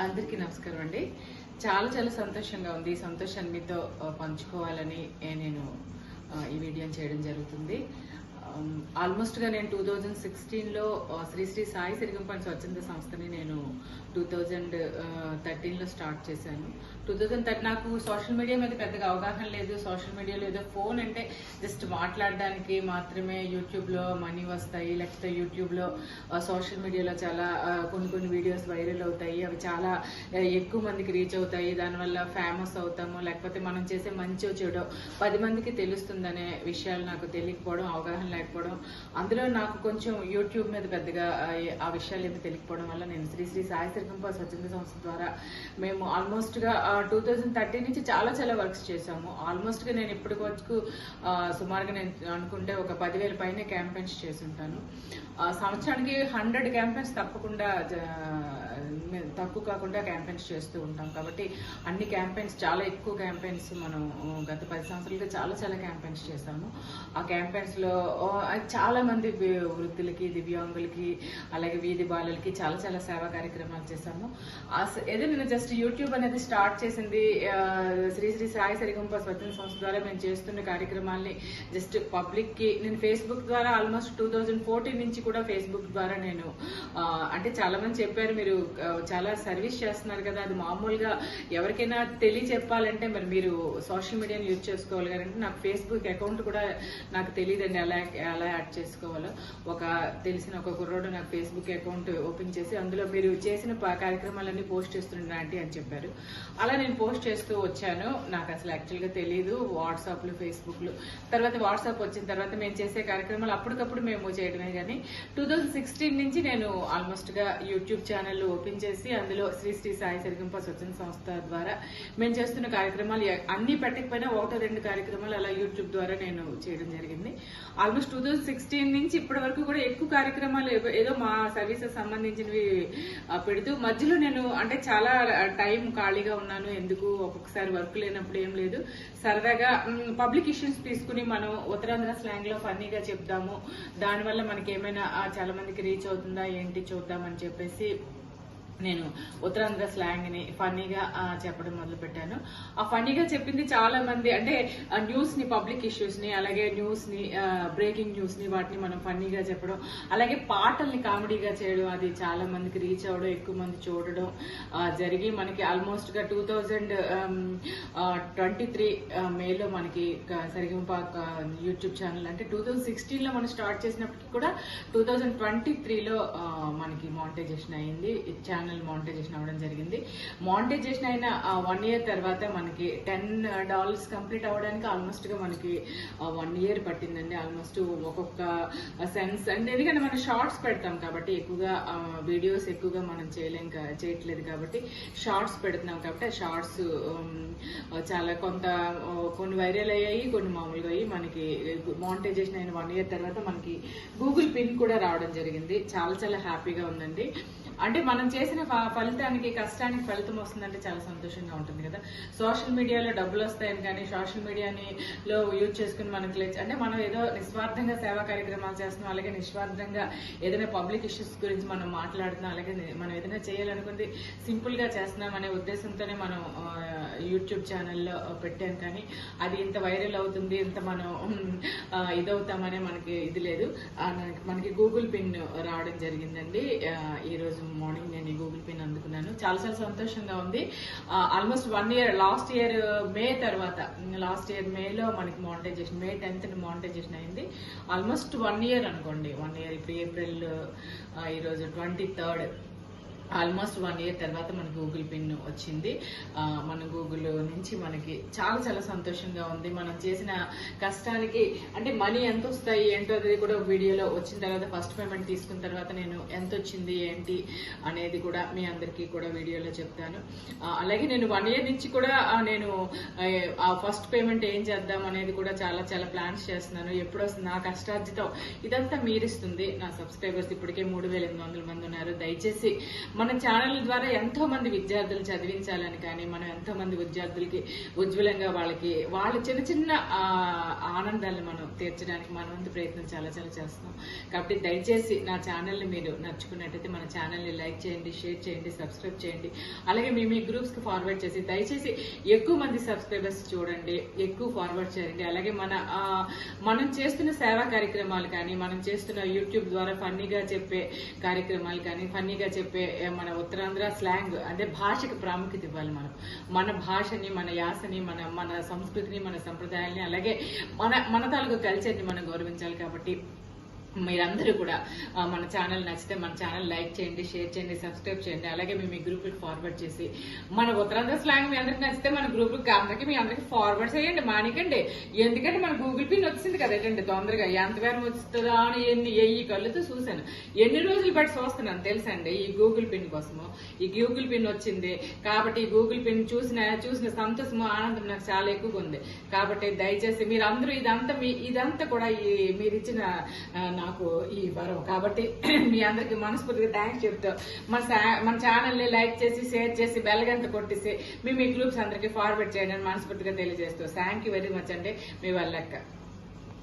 అందరికీ నమస్కారం అండి. చాలా చాలా సంతోషంగా ఉంది. ఈ సంతోషాన్ని మీతో పంచుకోవాలని నేను ఈ వీడియోని చేయడం జరుగుతుంది. ఆల్మోస్ట్గా నేను టూ థౌజండ్ సిక్స్టీన్లో శ్రీ శ్రీ సాయి సిరిగంపని స్వచ్ఛంద సంస్థని నేను టూ థౌజండ్ థర్టీన్లో స్టార్ట్ చేశాను. టూ థౌజండ్ థర్టీ నాకు సోషల్ మీడియా మీద పెద్దగా అవగాహన లేదు. సోషల్ మీడియా లేదు ఫోన్ అంటే జస్ట్ మాట్లాడడానికి మాత్రమే యూట్యూబ్లో మనీ వస్తాయి. లేకపోతే యూట్యూబ్లో సోషల్ మీడియాలో చాలా కొన్ని కొన్ని వీడియోస్ వైరల్ అవుతాయి. అవి చాలా ఎక్కువ మందికి రీచ్ అవుతాయి. దానివల్ల ఫేమస్ అవుతాము. లేకపోతే మనం చేసే మంచి చెడో పది మందికి తెలుస్తుందనే విషయాలు నాకు తెలియకపోవడం అవగాహన లేకపోవడం. అందులో నాకు కొంచెం యూట్యూబ్ మీద పెద్దగా ఆ, విషయాలు ఏమి తెలియకపోవడం వల్ల నేను శ్రీ శ్రీ సాయి శ్రీకంప స్వచ్ఛంద సంస్థ ద్వారా మేము ఆల్మోస్ట్గా టూ థౌజండ్ థర్టీన్ నుంచి చాలా చాలా వర్క్స్ చేశాము. ఆల్మోస్ట్గా నేను ఇప్పటి వరకు సుమారుగా నేను అనుకుంటే ఒక పదివేల పైన క్యాంపెయిన్స్ చేసి ఉంటాను. సంవత్సరానికి హండ్రెడ్ క్యాంపెయిన్స్ తప్పకుండా తక్కువ కాకుండా క్యాంపెయిన్స్ చేస్తూ ఉంటాం. కాబట్టి అన్ని క్యాంపెయిన్స్ చాలా ఎక్కువ క్యాంపెయిన్స్ మనం గత పది సంవత్సరాలుగా చాలా చాలా క్యాంపెయిన్స్ చేశాము. ఆ క్యాంపెయిన్స్లో చాలా మంది వృద్ధులకి దివ్యాంగులకి అలాగే వీధి బాలలకి చాలా చాలా సేవా కార్యక్రమాలు చేశాము. ఆ ఏదో నేను జస్ట్ యూట్యూబ్ అనేది స్టార్ట్ చేసింది శ్రీశ్రీ శ్రీ శ్రీ సాయి సరిగంప స్వచ్ఛంద సంస్థ ద్వారా మేము చేస్తున్న కార్యక్రమాల్ని జస్ట్ పబ్లిక్కి నేను ఫేస్బుక్ ద్వారా ఆల్మోస్ట్ టూ థౌజండ్ ఫోర్టీన్ నుంచి కూడా ఫేస్బుక్ ద్వారా నేను అంటే చాలా మంది చెప్పారు మీరు చాలా సర్వీస్ చేస్తున్నారు కదా అది మామూలుగా ఎవరికైనా తెలియ చెప్పాలంటే మరి మీరు సోషల్ మీడియాని యూజ్ చేసుకోవాలి కదంటే నాకు ఫేస్బుక్ అకౌంట్ కూడా నాకు తెలియదండి ఎలా ఎలా యాడ్ చేసుకోవాలో. ఒక తెలిసిన ఒక కుర్రోడు నాకు ఫేస్బుక్ అకౌంట్ ఓపెన్ చేసి అందులో మీరు చేసిన కార్యక్రమాలన్నీ పోస్ట్ చేస్తుండే ఆంటీ అని చెప్పారు. అలా నేను పోస్ట్ చేస్తూ వచ్చాను. నాకు అసలు యాక్చువల్గా తెలియదు వాట్సాప్లు ఫేస్బుక్లు తర్వాత వాట్సాప్ వచ్చిన తర్వాత మేము చేసే కార్యక్రమాలు అప్పటికప్పుడు మేము చేయడమే కానీ టూ థౌజండ్ సిక్స్టీన్ నుంచి నేను ఆల్మోస్ట్గా యూట్యూబ్ ఛానల్ ఓపెన్ చేసి అందులో శ్రీ శ్రీ సాయి సరిగంప స్వచ్ఛంద సంస్థ ద్వారా మేము చేస్తున్న కార్యక్రమాలు అన్ని పెట్టకపోయినా ఒకటో రెండు కార్యక్రమాలు అలా యూట్యూబ్ ద్వారా నేను చేయడం జరిగింది. ఆల్మోస్ట్ టూ థౌజండ్ సిక్స్టీన్ నుంచి ఇప్పటి వరకు కూడా ఎక్కువ కార్యక్రమాలు ఏదో మా సర్వీసెస్ సంబంధించినవి పెడుతూ మధ్యలో నేను అంటే చాలా టైం ఖాళీగా ఉన్నాను ఎందుకు ఒక్కొక్కసారి వర్క్ లేనప్పుడు ఏం లేదు. సరదాగా పబ్లిక్ ఇష్యూస్ తీసుకుని మనం ఉత్తరాంధ్ర స్లాంగ్లో ఫన్నీగా చెప్దాము దానివల్ల మనకి ఏమైనా చాలా మందికి రీచ్ అవుతుందా ఏంటి చూద్దామని చెప్పేసి నేను ఉత్తరాంధ్ర స్లాంగ్ని ఫన్నీగా చెప్పడం మొదలు పెట్టాను ఆ ఫన్నీగా చెప్పింది చాలా మంది అంటే న్యూస్ని పబ్లిక్ ఇష్యూస్ని అలాగే న్యూస్ని బ్రేకింగ్ న్యూస్ని వాటిని మనం ఫన్నీగా చెప్పడం అలాగే పాటల్ని కామెడీగా చేయడం అది చాలా మందికి రీచ్ అవ్వడం ఎక్కువ మంది చూడడం జరిగి మనకి ఆల్మోస్ట్గా టూ థౌజండ్ ట్వంటీ త్రీ మేలో మనకి క- సరిగంప యూట్యూబ్ ఛానల్ అంటే టూ థౌజండ్ సిక్స్టీన్లో మనం స్టార్ట్ చేసినప్పటికీ కూడా టూ థౌజండ్ ట్వంటీ త్రీలో మనకి మానిటైజేషన్ అయింది. ఛానల్ మానిటైజేషన్ అవ్వడం జరిగింది. మానిటైజేషన్ అయిన వన్ ఇయర్ తర్వాత మనకి టెన్ డాలర్స్ కంప్లీట్ అవ్వడానికి ఆల్మోస్ట్గా మనకి వన్ ఇయర్ పట్టిందండి. ఆల్మోస్ట్ ఒక్కొక్క సెన్స్ అంటే ఎందుకంటే మనం షార్ట్స్ పెడతాం కాబట్టి ఎక్కువగా వీడియోస్ ఎక్కువగా మనం చేయలేం చేయట్లేదు కాబట్టి షార్ట్స్ పెడుతున్నాం కాబట్టి ఆ షార్ట్స్ చాలా కొంత కొన్ని వైరల్ అయ్యాయి కొన్ని మామూలుగా అయ్యి మనకి మానిటైజేషన్ అయిన వన్ ఇయర్ తర్వాత మనకి గూగుల్ పిన్ కూడా రావడం జరిగింది. చాలా చాలా హ్యాపీగా ఉందండి. అంటే మనం చేసిన ఫ- ఫలితానికి కష్టానికి ఫలితం వస్తుందంటే చాలా సంతోషంగా ఉంటుంది కదా. సోషల్ మీడియాలో డబ్బులు వస్తాయని కానీ సోషల్ మీడియాని లో యూజ్ చేసుకుని మనకి లేచ- అంటే మనం ఏదో నిస్వార్థంగా సేవా కార్యక్రమాలు చేస్తున్నాం అలాగే నిస్వార్థంగా ఏదైనా పబ్లిక్ ఇష్యూస్ గురించి మనం మాట్లాడుతున్నాం అలాగే మనం ఏదైనా చేయాలనుకుంది సింపుల్గా చేస్తున్నాం అనే ఉద్దేశంతోనే మనం యూట్యూబ్ ఛానల్లో పెట్టాం కానీ అది ఇంత వైరల్ అవుతుంది ఇంత మనం ఇదవుతామనే మనకి ఇది లేదు. మనకి- గూగుల్ పిన్ రావడం జరిగిందండి. ఆ, ఈ రోజు మార్నింగ్ నేను ఈ గూగుల్ పే అందుకున్నాను. చాలా చాలా సంతోషంగా ఉంది. Almost one year last year May తర్వాత లాస్ట్ ఇయర్ మేలో మనకి మానిటైజేషన్ మే టెన్త్ మానిటైజేషన్ అయింది. ఆల్మోస్ట్ వన్ ఇయర్ అనుకోండి వన్ ఇయర్ ఇప్పుడు ఏప్రిల్ ఈరోజు twenty third almost one year తర్వాత మనకి గూగుల్ పిన్ వచ్చింది. మన గూగుల్ నుంచి మనకి చాలా చాలా సంతోషంగా ఉంది. మనం చేసిన కష్టానికి అంటే మనీ ఎంత వస్తాయి ఏంటో అది కూడా వీడియోలో వచ్చిన తర్వాత ఫస్ట్ పేమెంట్ తీసుకున్న తర్వాత నేను ఎంత వచ్చింది ఏంటి అనేది కూడా మీ అందరికీ కూడా వీడియోలో చెప్తాను. అలాగే నేను వన్ ఇయర్ నుంచి కూడా నేను ఆ, ఆ ఫస్ట్ పేమెంట్ ఏం చేద్దాం అనేది కూడా చాలా చాలా ప్లాన్స్ చేస్తున్నాను. ఎప్పుడు వస్తుంది? నా కష్టార్జితం ఇదంతా మీరిస్తుంది. నా సబ్స్క్రైబర్స్ ఇప్పటికే మూడు వేల ఎనిమిది వందల మంది ఉన్నారు. దయచేసి మన ఛానల్ ద్వారా ఎంతో మంది విద్యార్థులు చదివించాలని కానీ మనం ఎంతో మంది విద్యార్థులకి ఉజ్వలంగా వాళ్ళకి వాళ్ళ చిన్న చిన్న ఆనందాలను మనం తీర్చడానికి మన వంతు ప్రయత్నం చాలా చాలా చేస్తున్నాం. కాబట్టి దయచేసి నా ఛానల్ని మీరు నచ్చుకున్నట్టయితే మన ఛానల్ని లైక్ చేయండి షేర్ చేయండి సబ్స్క్రైబ్ చేయండి. అలాగే మీ మీ గ్రూప్స్కి ఫార్వర్డ్ చేసి దయచేసి ఎక్కువ మంది సబ్స్క్రైబర్స్ చూడండి ఎక్కువ ఫార్వర్డ్ చేయండి. అలాగే మన మనం చేస్తున్న సేవా కార్యక్రమాలు కానీ మనం చేస్తున్న యూట్యూబ్ ద్వారా ఫన్నీగా చెప్పే కార్యక్రమాలు కానీ ఫన్నీగా చెప్పే మన ఉత్తరాంధ్ర స్లాంగ్ అంటే భాషకి ప్రాముఖ్యత ఇవ్వాలి మనం మన భాషని మన యాసని మన మన సంస్కృతిని మన సంప్రదాయాల్ని అలాగే మన మన తాలూకు కల్చర్ని మనం గౌరవించాలి కాబట్టి మీరందరూ కూడా మన ఛానల్ నచ్చితే మన ఛానల్ లైక్ చేయండి షేర్ చేయండి సబ్స్క్రైబ్ చేయండి. అలాగే మేము మీ గ్రూప్ ఫార్వర్డ్ చేసి మన ఉత్తరాంధ్ర స్లాంగ్ మీ అందరికి నచ్చితే మన గ్రూప్ అందరికి మీ అందరికి ఫార్వర్డ్ చేయండి మానికండి. ఎందుకంటే మన గూగుల్ పిన్ వచ్చింది కదండి తొందరగా? ఎంత వేరం వస్తుందా అని ఎన్ని ఎయ్యి కళ్ళుతో చూశాను. ఎన్ని రోజులు బట్టి చూస్తున్నాను తెలుసండి ఈ గూగుల్ పిన్ కోసము? ఈ గూగుల్ పిన్ వచ్చింది కాబట్టి ఈ గూగుల్ పిన్ చూసిన చూసిన సంతోషము ఆనందం నాకు చాలా ఎక్కువగా ఉంది. కాబట్టి దయచేసి మీరు అందరూ ఇదంతా మీ ఇదంతా కూడా ఈ మీరు ఇచ్చిన నాకు ఈ వరం. కాబట్టి మీ అందరికి మనస్ఫూర్తిగా థ్యాంక్స్ చెప్తూ మన సా- మన ఛానల్ని లైక్ చేసి షేర్ చేసి బెల్లగంట కొట్టేసి మీ మీ గ్రూప్స్ అందరికి ఫార్వర్డ్ చేయండి మనస్ఫూర్తిగా తెలియజేస్తూ. థ్యాంక్ యూ వెరీ మచ్ అండి. మీ వాళ్ళక్క